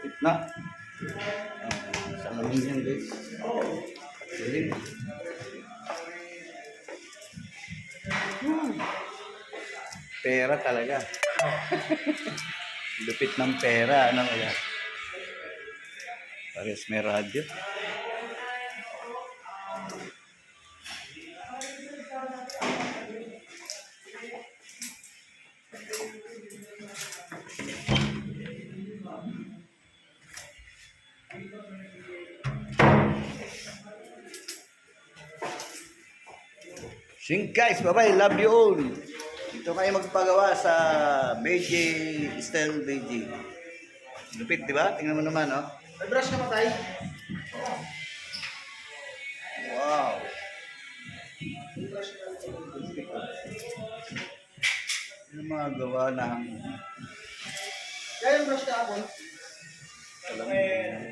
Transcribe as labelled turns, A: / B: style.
A: Lupit na. Uh, salamin yan guys. Hmm. Pera talaga. Lupit ng pera. Ano kaya? Pares may radyo. Sing guys, bye-bye. Love you all. Dito kayo magpagawa sa BJ Style BJ. Lupit, di ba? Tingnan mo naman, oh.
B: May brush ka pa tayo?
A: Wow. Yung mga gawa ng
B: Kaya yung brush ka ako.
A: salamin.